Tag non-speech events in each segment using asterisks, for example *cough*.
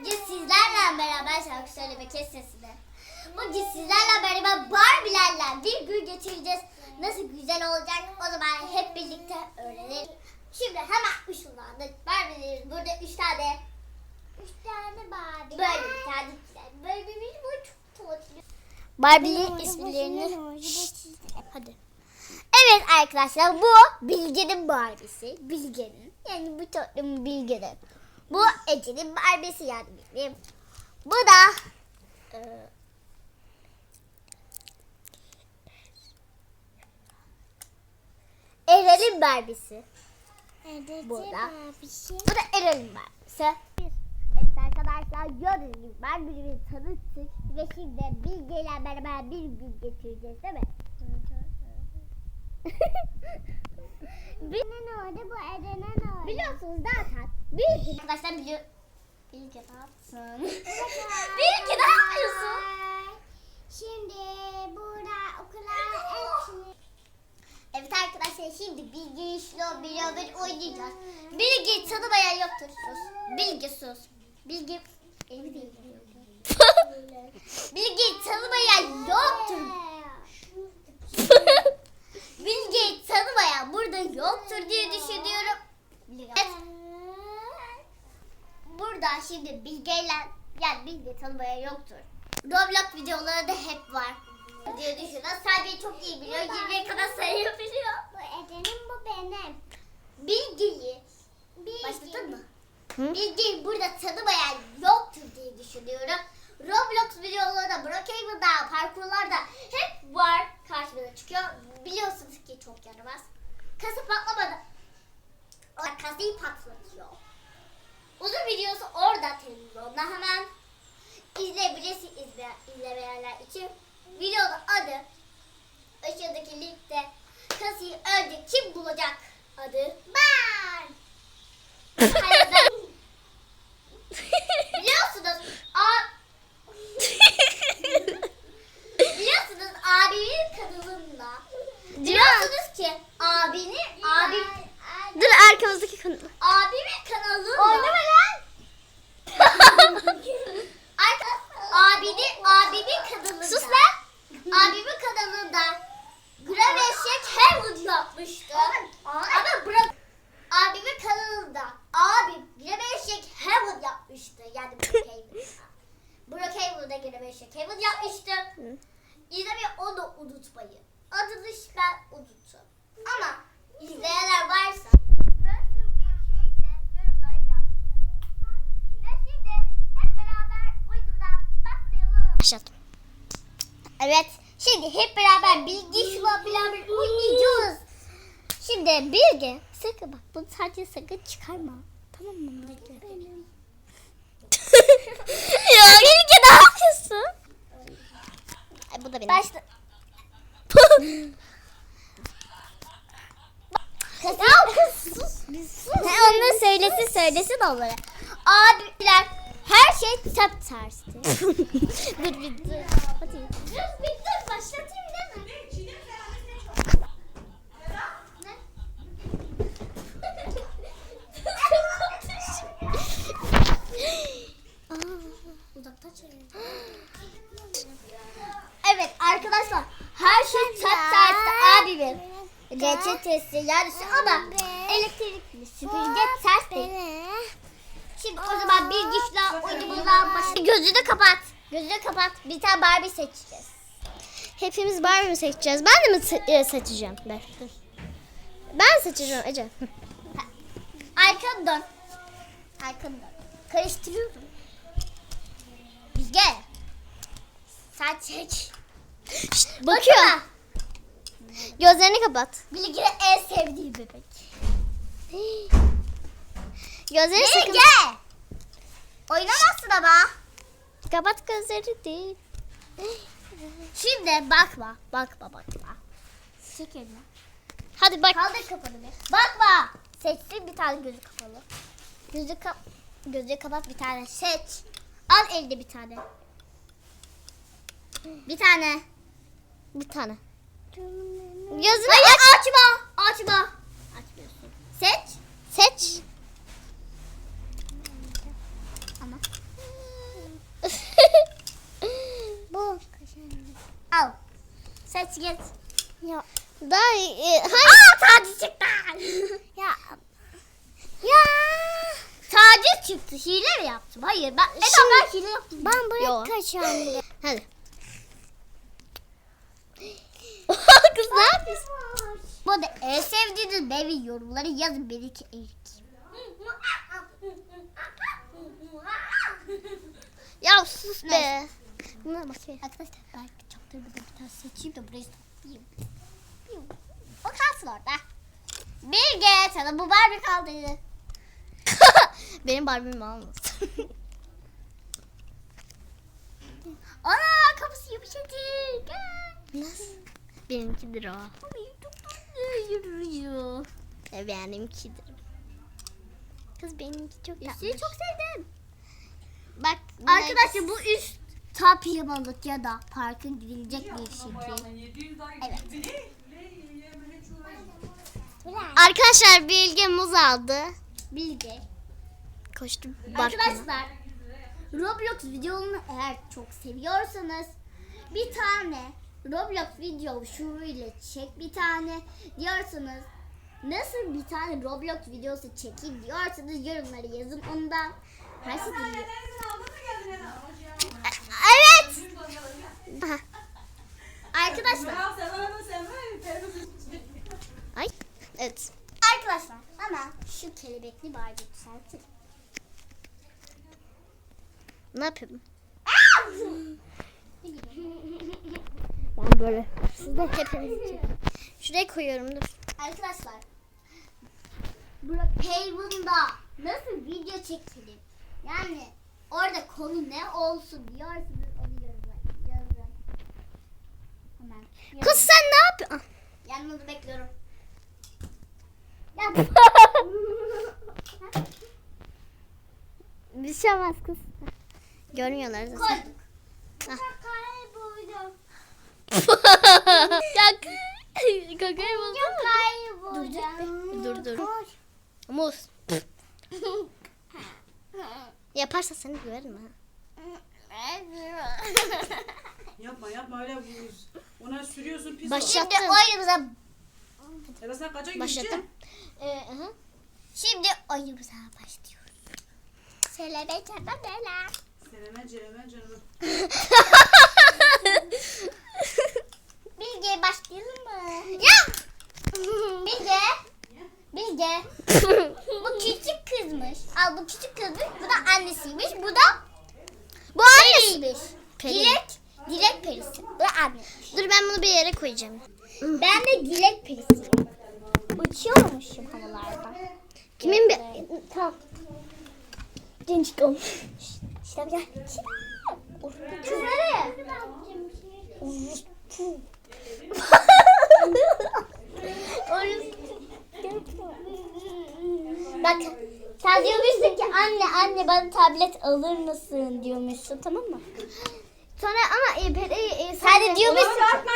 Bugün sizlerle beraber şarkı söyleme kes sesini. Bugün sizlerle beraber Barbie'lerle bir gün geçireceğiz. Nasıl güzel olacak o zaman hep birlikte öğrenelim. Şimdi hemen ışınlandık. Barbie'lerin burada üç tane. Üç tane Barbie. Böyle bir tane. Böyle bir bu çok tatlı. Barbie'lerin isimlerini. Hadi. Evet arkadaşlar bu Bilge'nin Barbie'si. Bilge'nin. Yani bu tatlım Bilge'nin. Bu Ece'nin Barbie'si yani benim. Bu da e, Erel'in Barbie'si. Bu da Erel'in Barbie'si. Evet arkadaşlar gördüğünüz gibi ben birbirimizi tanıttık ve şimdi Bilge ile beraber bir gün geçireceğiz değil mi? *laughs* Bilge ne oldu bu Ece ne oldu? Biliyorsunuz zaten. Bilge arkadaşlar biliyor. Bilge ne yapsın? Bilge ne yapıyorsun? Şimdi burada okula hepsini Evet arkadaşlar şimdi Bilge işle beraber oynayacağız. Bilge tanımayan yoktur sus. Bilge sus. Bilge evi değil. *laughs* Bilge tanımayan yoktur. *laughs* Bilge tanımayan burada yoktur diye düşünüyorum. Evet. Burada şimdi Bilge'yle yani Bilge tanımayan yoktur. Roblox videoları da hep var diye düşünüyorum. Sadece çok iyi biliyor. 20'ye kadar sayabiliyor. bu Ece'nin bu benim. Bilge'yi Bir başladın mı? Bilge'yi burada tanımayan yoktur diye düşünüyorum. Roblox videoları Brookhaven'da, parkurlarda hep var karşımıza çıkıyor. Biliyorsunuz ki çok yaramaz. Kasa patlamadı. O kasayı patlatıyor. Uzun videosu orada televizyonda hemen izleyebilirsiniz izle, izlemeyenler için. Videonun adı aşağıdaki linkte kasayı önce kim bulacak adı ben. Hayır ben. Biliyorsunuz a Biliyorsunuz abimin kanalında. Biliyorsunuz ki abini abim Dur arkamızdaki konu. abimin kanalında. Oynama lan. *laughs* Abini, abimin kanalında. Sus lan. Abimin kanalında Grav Eşek Herwood yapmıştı. Ama bırak. Abimin kanalında abim Grav Eşek Herwood yapmıştı. Yani Brookhaven'da. Brookhaven'da Grav Eşek Herwood yapmıştı. İzlemeyi onu unutmayın. Adını ben unuttum. Ama izleyenler varsa nasıl bir şeyse yorumlara yazın. Ve şimdi hep beraber uydudan Başladım. Evet. Şimdi hep beraber bilgi şuna beraber oynayacağız. Şimdi bilgi. Sakın bak bunu sadece sakın çıkarma. Tamam mı? *laughs* Ya Bilge ne yapıyorsun? Ay, bu da benim. Başla. Ya kız sus. Bir sus. He, onları söylesin söylesin onları. Abiler her şey tep tersti. *laughs* dur bir dur. Hadi. Dur bir dur başlatayım *laughs* çevirin. *gasps* Evet arkadaşlar her şey tep tersti abimin. Reçetesi yani ama elektrikli süpürge ters değil. Şimdi o zaman bir güçle oyunumuza başlayalım. Gözünü kapat. Gözünü kapat. Bir tane Barbie seçeceğiz. Hepimiz Barbie mi seçeceğiz? Ben de mi se- e, seçeceğim? Dur. Ben seçeceğim Ece. Arkanı dön. Arkanı dön. Karıştırıyorum. Bilge. Sen çek. Bakıyor. Bakma. Gözlerini kapat. Bilge'nin en sevdiği bebek. *gasps* Gözlerini sakın. Bilge. Oynamazsın ama. Kapat gözleri değil. Şimdi bakma. Bakma bakma. Çek elini. Hadi bak. Kaldır kafanı bir. Bakma. Seçsin bir tane gözü kapalı. Gözü kap gözü kapat bir tane seç. Al elde bir tane. Bir tane. Bir tane. Gözünü Hayır, açma. Açma. Açmıyorsun. Seç. Seç. Ama. Geç geç. Ya daha e, hayır. Aa taciz çıktı. *laughs* Ya. Ya. Taciz çıktı. Hile mi yaptım? Hayır ben Eda Şimdi- ben hile yaptım. Ben buraya Yo. *laughs* Hadi. *laughs* Kız ne yapıyorsun? Bu arada en sevdiğiniz baby yorumları yazın bir iki ilk. Ya sus be. Buna bakayım. Arkadaşlar ben çaktırmadan bir tane seçeyim de burayı toplayayım. O kalsın orada. Bilge sana bu Barbie kaldı. *laughs* Benim Barbie'mi almasın. *laughs* Ana kapısı yumuşacık. Nasıl? Benimkidir o. Benimkidir. Kız benimki çok tatlı. Üstünü çok sevdim. Bak. Arkadaşlar bu üst tap yamalık ya da parkın gidilecek bir şekil. Evet. Arkadaşlar Bilge muz aldı. Bilge. Koştu Barkın'a. Arkadaşlar Roblox videolarını eğer çok seviyorsanız bir tane Roblox video şu ile çek bir tane diyorsanız nasıl bir tane Roblox videosu çekeyim diyorsanız yorumlara yazın onu da her şey. Arkadaşlar Ay. Evet. arkadaşlar ama şu kelebekli Barbie düzeltin. Ne yapıyorum? Ben böyle. Siz de hepiniz için. Şuraya koyuyorum dur. Arkadaşlar Haven'da nasıl video çekelim? Yani orada konu ne olsun diyorsunuz onu yazın. Yazın. Hemen. Kız sen ne yapıyorsun? Yanınızı bekliyorum. *laughs* Bir şey olmaz kız. Görmüyorlar zaten. Koyduk. Ah. Kaybolacağım. *laughs* ya kakayı buldun Kaybolacağım. Dur dur. Muz. *laughs* Yaparsa seni güverim ha. Yapma yapma öyle. Ona sürüyorsun pis olur. Şimdi oyumuza Ya da sen kaça Başlattım. gideceksin? Ee, aha. şimdi oyumuza başlıyoruz. Söyle çaba bela. Selene Cereme canım. *laughs* Bilge başlayalım mı? Ya! Bilge. Bilge. bu küçük kızmış. Al bu küçük kızmış. Bu da annesiymiş. Bu da Bu. Peri. Dilek. Dilek perisi. Bu da anne. Dur ben bunu bir yere koyacağım. Ben de dilek perisiyim. Uçuyormuşum havalarda. Kimin bir... Tamam. Genç kom. Şitem gel. Nereye? Bak sen diyormuşsun ki anne anne bana tablet alır mısın diyormuşsun tamam mı? Sonra ama e, peri, e, Sen de diyormuşsun ki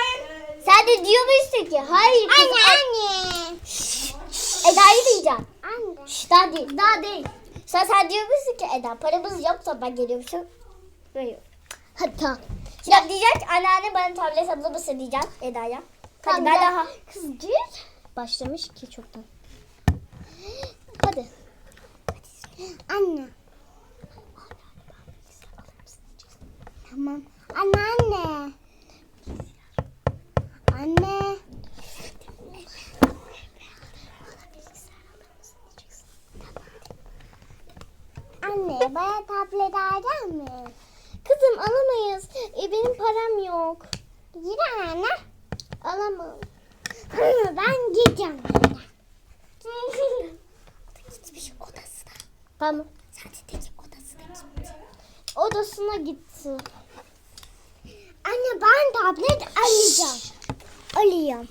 sen de diyormuşsun ki hayır Anne anne. Eda'yı diyeceğim. Anne. Şş, daha değil daha değil. Sen sen diyormuşsun ki Eda paramız yoksa ben geliyormuşum. Böyle. Hadi tamam. Ya diyecek anneanne bana tablet alır mısın diyeceğim Eda'ya. Hadi ben daha. Kız gir. Başlamış ki çoktan. Hadi. Anne. Tamam. Anne anne. Anne. Bana tablet alacak mı? Kızım alamayız. E, benim param yok. Yine anne. Alamam. Ben gideceğim. Gitmiş odasına. Tamam. Sadece odasına gitmiş. Odasına gitti. Anne ben tablet alacağım. Alıyorum.